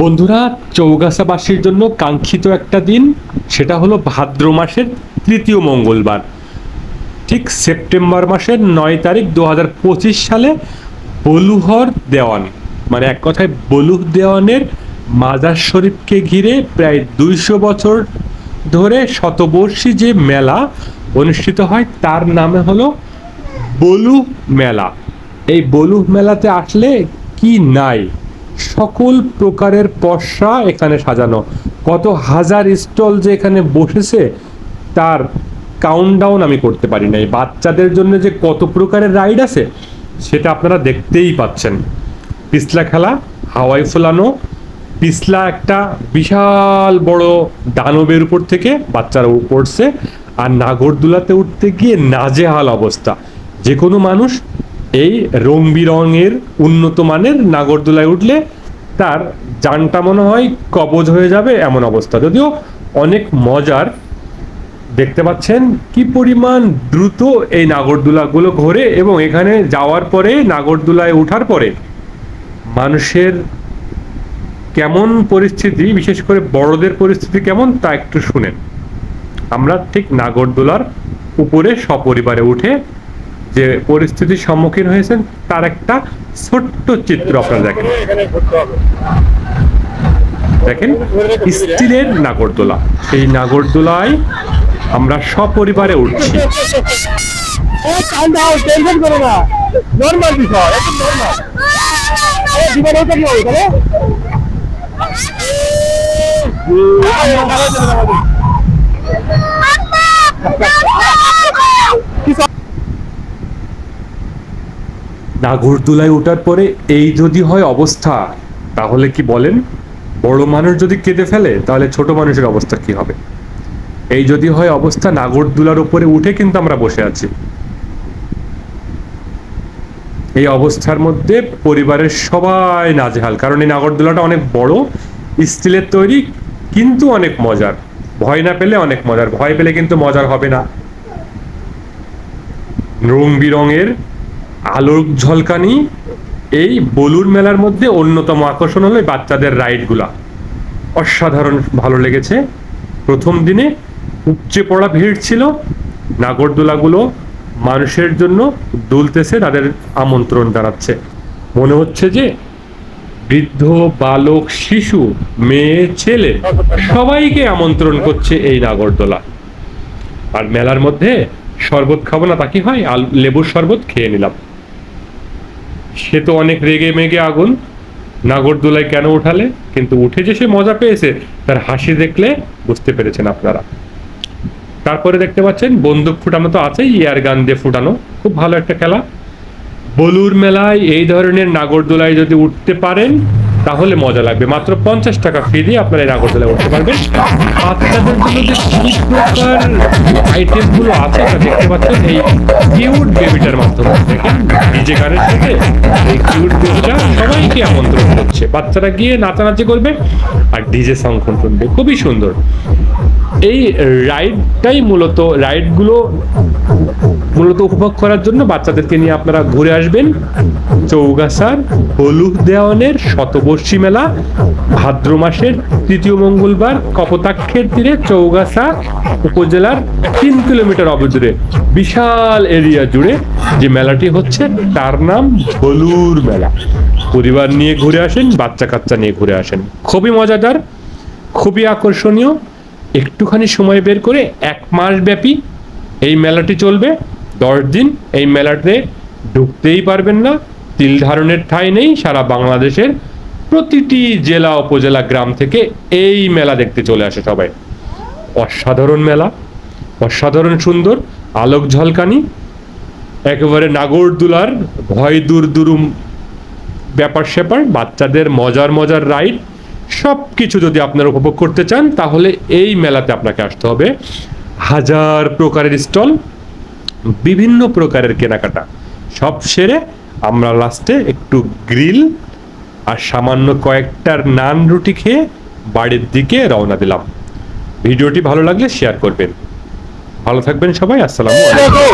বন্ধুরা, চৌগাছাবাসীর জন্য কাঙ্ক্ষিত একটা দিন, সেটা হলো ভাদ্র মাসের তৃতীয় মঙ্গলবার। ঠিক সেপ্টেম্বর মাসের নয় তারিখ দু হাজার পঁচিশ সালে বলুহর দেওয়ান মানে এক কথায় বলুহ দেওয়ানের মাজার শরীফকে ঘিরে প্রায় দুইশো বছর ধরে শতবর্ষী যে মেলা অনুষ্ঠিত হয়, তার নামে হলো বলুহ মেলা। এই বলুহ মেলাতে আসলে কি নাই? সকল প্রকারের পশরা এখানে সাজানো। কত হাজার স্টল যে এখানে বসেছে, তার কাউন্টডাউন আমি করতে পারি নাই। বাচ্চাদের জন্য যে কত প্রকারের রাইড আছে, সেটা আপনারা দেখতেই পাচ্ছেন। পিছলা খেলা হাওয়াই ফোলানো, পিছলা একটা বিশাল বড় দানবের উপর থেকে বাচ্চারা পড়ছে, আর নাগরদোলাতে উঠতে গিয়ে নাজেহাল অবস্থা। যে কোনো মানুষ এই রং বিরঙের উন্নত মানের নাগরদোলায় উঠলে তার যানটা মনে হয় কবজ হয়ে যাবে এমন অবস্থা। যদিও অনেক মজার দেখতে পাচ্ছেন কি পরিমাণ দ্রুত এই নাগরদোলাগুলো ঘোরে এবং এখানে যাওয়ার পরে, নাগরদোলায় ওঠার পরে মানুষের কেমন পরিস্থিতি, বিশেষ করে বড়দের পরিস্থিতি কেমন তা একটু শুনেন। আমরা ঠিক নাগরদোলার উপরে সপরিবারে উঠে যে পরিস্থিতির সম্মুখীন হয়েছেন তার একটা ছোট্ট চিত্র আপনারা দেখেন। দেখেন স্টিলের নাগরদোলা। সেই নাগরদোলায় আমরা সপরিবারে উঠছি। ও কাম দাও টেনশন করো না। নর্মাল বিষয় একদম নর্মাল এ জীবন ওটা কি হবে তাহলে নাগরদোলায় ওঠার পরে এই যদি হয় অবস্থা, তাহলে কি বলেন? বড় মানুষ যদি কেঁদে ফেলে, তাহলে ছোট মানুষের অবস্থা কি হবে? এই যদি হয় অবস্থা, নাগরদোলার উপরে উঠে কিন্তু আমরা বসে আছি। এই অবস্থার মধ্যে পরিবারের সবাই নাজেহাল, কারণ এই নাগরদোলাটা অনেক বড়, স্টিলের তৈরি, কিন্তু অনেক মজার। ভয় না পেলে অনেক মজার, ভয় পেলে কিন্তু মজার হবে না। রং বিরঙের আলোর ঝলকানি, এই বলুর মেলার মধ্যে অন্যতম আকর্ষণ হলো বাচ্চাদের রাইডগুলা। অসাধারণ ভালো লেগেছে। প্রথম দিনে উপচে পড়া ভিড় ছিল, নাগরদোলাগুলো মানুষের জন্য দুলতেছে, তাদের আমন্ত্রণ জানাচ্ছে। মনে হচ্ছে যে বৃদ্ধ, বালক, শিশু, মেয়ে, ছেলে সবাইকে আমন্ত্রণ করছে এই নাগরদোলা। আর মেলার মধ্যে শরবত খাব না, তা কি হয়? লেবুর শরবত খেয়ে নিলাম। সে তো অনেক রেগে মেগে আগুন। নাগরদোলায় কেন উঠালে? কিন্তু উঠে যে সে মজা পেয়েছে, তার হাসি দেখলে বুঝতে পেরেছেন আপনারা। তারপরে দেখতে পাচ্ছেন, বন্দুক ফুটানো তো আছেই, ইয়ার গান দিয়ে ফুটানো। খুব ভালো একটা খেলা। বলুর মেলায় এই ধরনের নাগরদোলায় যদি উঠতে পারেন তাহলে মজা লাগবে। মাত্র পঞ্চাশ টাকা ফি দিয়ে আপনারা এই নাগরদোলায় উঠতে পারবেন। বাচ্চাদের জন্য যে প্রকার আইটেমগুলো আছে, তা দেখতে পাচ্ছেন এই কিউট বেবিটার মাধ্যমে। দেখেন ডিজে গানের সাথে এই কিউট বেবিটা সবাইকে আমন্ত্রণ করছে। বাচ্চারা গিয়ে নাচানাচি করবে আর ডিজে সং শুনবে। খুবই সুন্দর। এই রাইডটাই মূলত রাইডগুলো মূলত উপভোগ করার জন্য বাচ্চাদেরকে নিয়ে আপনারা ঘুরে আসবেন। চৌগাছার হলুদ দেওয়ানের শতবর্ষী মেলা, ভাদ্র মাসের তৃতীয় মঙ্গলবার, কপোতাক্ষের তীরে চৌগাছা উপজেলার তিন কিলোমিটার অবদূরে, বিশাল এরিয়া জুড়ে যে মেলাটি হচ্ছে, তার নাম হলুর মেলা। পরিবার নিয়ে ঘুরে আসেন বাচ্চা কাচ্চা নিয়ে ঘুরে আসেন। খুবই মজাদার, খুবই আকর্ষণীয় একটুখানি সময় বের করে এক মাস ব্যাপী এই মেলাটি চলবে। দশ দিন এই মেলাতে ঢুকতেই পারবেন না। তিল ধারণের ঠাঁই নেই। সারা বাংলাদেশের প্রতিটি জেলা, উপজেলা, গ্রাম থেকে এই মেলা দেখতে চলে আসে সবাই। অসাধারণ মেলা, অসাধারণ সুন্দর, আলোক ঝলকানি, একেবারে নাগরদোলার ভয় দূর দুরুম ব্যাপার স্যাপার বাচ্চাদের মজার মজার রাইড সব কিছু যদি আপনারা উপভোগ করতে চান, তাহলে এই মেলাতে আপনাকে আসতে হবে। হাজার প্রকারের স্টল, বিভিন্ন প্রকারের কেনাকাটা। সব সেরে আমরা লাস্টে একটু গ্রিল আর সামান্য কয়েকটার নান রুটি খেয়ে বাড়ির দিকে রওনা দিলাম। ভিডিওটি ভালো লাগলে শেয়ার করবেন। ভালো থাকবেন সবাই, আসসালামু আলাইকুম।